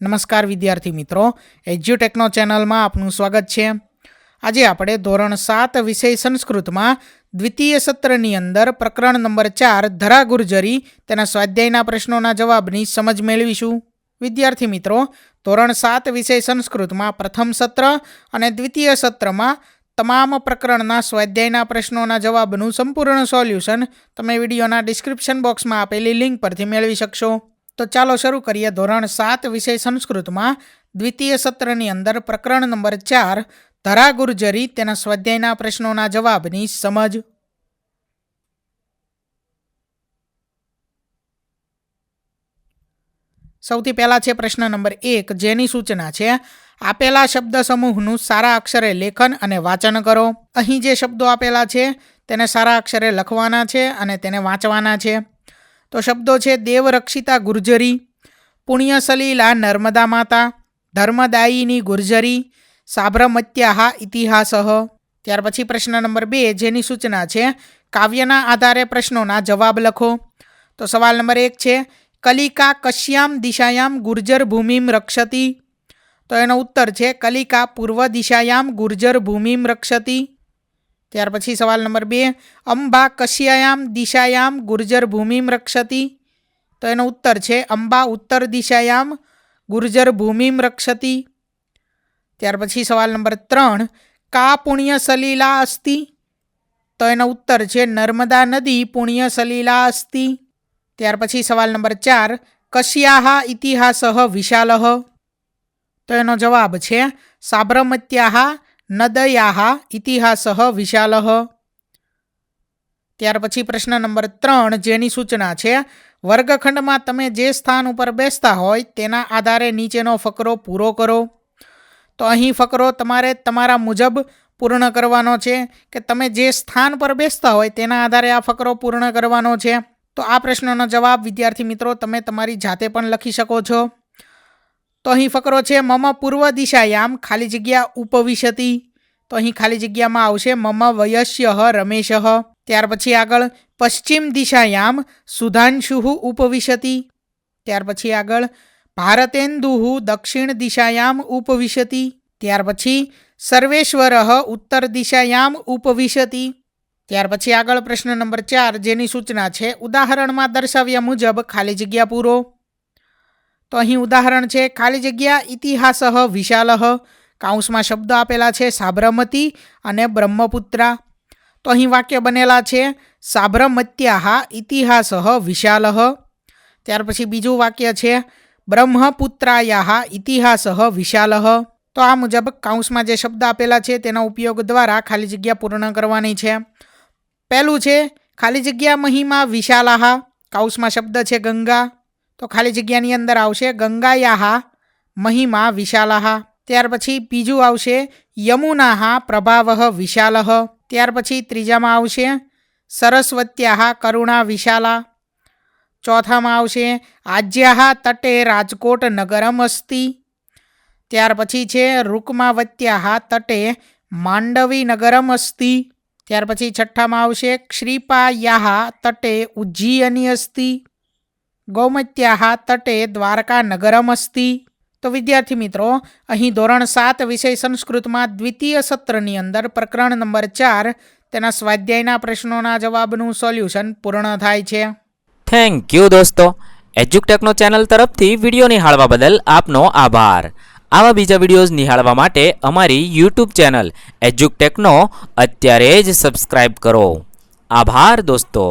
નમસ્કાર વિદ્યાર્થી મિત્રો, એજ્યુટેકનો ચેનલમાં આપનું સ્વાગત છે. આજે આપણે ધોરણ સાત વિષય સંસ્કૃતમાં દ્વિતીય સત્રની અંદર પ્રકરણ નંબર ચાર ધરા ગુર્જરી તેના સ્વાધ્યાયના પ્રશ્નોના જવાબની સમજ મેળવીશું. વિદ્યાર્થી મિત્રો, ધોરણ સાત વિષય સંસ્કૃતમાં પ્રથમ સત્ર અને દ્વિતીય સત્રમાં તમામ પ્રકરણના સ્વાધ્યાયના પ્રશ્નોના જવાબનું સંપૂર્ણ સોલ્યુશન તમે વિડીયોના ડિસ્ક્રિપ્શન બોક્સમાં આપેલી લિંક પરથી મેળવી શકશો. તો ચાલો શરૂ કરીએ ધોરણ સાત વિષય સંસ્કૃતમાં. દ્વિતીય સત્રની અંદર પ્રકરણ નંબર ચાર ધરા ગુર્જરી તેના સ્વાધ્યાયના પ્રશ્નોના જવાબની સમજ. સૌથી પહેલાં છે પ્રશ્ન નંબર એક, જેની સૂચના છે, આપેલા શબ્દ સમૂહનું સારા અક્ષરે લેખન અને વાંચન કરો. અહીં જે શબ્દો આપેલા છે, તેને સારા અક્ષરે લખવાના છે અને તેને વાંચવાના છે. તો શબ્દો છે દેવરક્ષિતા ગુર્જરી પુણ્યસલીલા નર્મદા માતા, ધર્મદાયીની ગુર્જરી સાબરમત્યાહ ઇતિહાસ. ત્યાર પછી પ્રશ્ન નંબર બે, જેની સૂચના છે, કાવ્યના આધારે પ્રશ્નોના જવાબ લખો. તો સવાલ નંબર એક છે, કલિકા કશ્યામ દિશાયામ ગુર્જર ભૂમિમ રક્ષતી? તો એનો ઉત્તર છે, કલિકા પૂર્વ દિશાયામ ગુર્જર ભૂમિમ રક્ષતી. ત્યાર પછી સવાલ નંબર બે, અંબા કશ્યાયામ દિશાયામ ગુર્જર ભૂમિમ રક્ષતી? તો એનો ઉત્તર છે અંબા ઉત્તર દિશાયામ ગુર્જર ભૂમિમ રક્ષતી. ત્યાર પછી સવાલ નંબર ત્રણ, કા પુણ્ય સલીલા અસ્તિ? તો એનો ઉત્તર છે નર્મદા નદી પુણ્ય સલીલા અસ્તિ. ત્યાર પછી સવાલ નંબર ચાર, કશ્યાહ ઇતિહાસ વિશાલ? તો એનો જવાબ છે સાબરમત્યાહ નદયાહ ઇતિહાસ વિશાલ ત્યાર પછી પ્રશ્ન નંબર ત્રણ જેની સૂચના છે વર્ગખંડમાં તમે જે સ્થાન ઉપર બેસતા હોય તેના આધારે નીચેનો ફકરો પૂરો કરો તો અહીં ફકરો તમારે તમારા મુજબ પૂર્ણ કરવાનો છે કે તમે જે સ્થાન પર બેસતા હોય તેના આધારે આ ફકરો પૂર્ણ કરવાનો છે તો આ પ્રશ્નનો જવાબ વિદ્યાર્થી મિત્રો તમે તમારી જાતે પણ લખી શકો છો તો અહીં ફકરો છે મમ પૂર્વ દિશાયામ ખાલી જગ્યા ઉપવિશતી. તો અહીં ખાલી જગ્યામાં આવશે મમ વયસ્ય રમેશ ત્યાર પછી આગળ પશ્ચિમ દિશાયામ, સુધાંશુ ઉપવિશતી. ત્યાર પછી આગળ ભારતેન્દુ, દક્ષિણ દિશાયામ ઉપવિશતી. ત્યાર પછી સર્વેશ્વર, ઉત્તર દિશાયામ ઉપવિશતી. ત્યાર પછી આગળ પ્રશ્ન નંબર ચાર, જેની સૂચના છે, ઉદાહરણમાં દર્શાવ્યા મુજબ ખાલી જગ્યા પૂરો. તો અહીં ઉદાહરણ છે, ખાલી જગ્યા ઇતિહાસ વિશાલ. કાઉન્સમાં શબ્દ આપેલા છે, સાબરમતી અને બ્રહ્મપુત્રા. તો અહીં વાક્ય બનેલા છે સાબરમત્યા ઇતિહાસ વિશાલ. ત્યાર પછી બીજું વાક્ય છે બ્રહ્મપુત્રાયા ઇતિહાસ વિશાલ. તો આ મુજબ કાઉન્સમાં જે શબ્દ આપેલા છે, તેના ઉપયોગ દ્વારા ખાલી જગ્યા પૂર્ણ કરવાની છે. પહેલું છે, ખાલી જગ્યા મહિમા વિશાલાહા. કાઉસમાં શબ્દ છે ગંગા. તો ખાલી જગ્યાની અંદર આવશે ગંગાયાહા, મહિમા, વિશાલાહા. ત્યાર પછી બીજું આવશે યમુનાહા પ્રભાવ વિશાલ ત્યાર પછી ત્રીજામાં આવશે સરસ્વત્યાહા, કરુણા, વિશાલા. ચોથામાં આવશે આજ્યાહા, તટે, રાજકોટ નગરમ અસ્તિ ત્યાર પછી છે રૂકમાવત્યાહા, તટે, માંડવી નગરમ અસ્તિ ત્યાર પછી છઠ્ઠામાં આવશે ક્ષ્રીપાયાહા તટે ઉજ્જયની અસ્તિ ગૌમત્યાહા તટે દ્વારકા નગરમ અસ્તિ તો વિદ્યાર્થી મિત્રો, અહીં ધોરણ સાત વિષય સંસ્કૃતમાં દ્વિતીય સત્રની અંદર પ્રકરણ નંબર ચાર તેના સ્વાધ્યાયના પ્રશ્નોના જવાબનું સોલ્યુશન પૂર્ણ થાય છે. થેન્ક યુ દોસ્તો. એજ્યુકટેકનો ચેનલ તરફથી વીડિયો નિહાળવા બદલ આપનો આભાર. આવા બીજા વિડીયોઝ નિહાળવા માટે અમારી યુટ્યુબ ચેનલ એજ્યુકટેકનો અત્યારે જ સબસ્ક્રાઇબ કરો. આભાર દોસ્તો.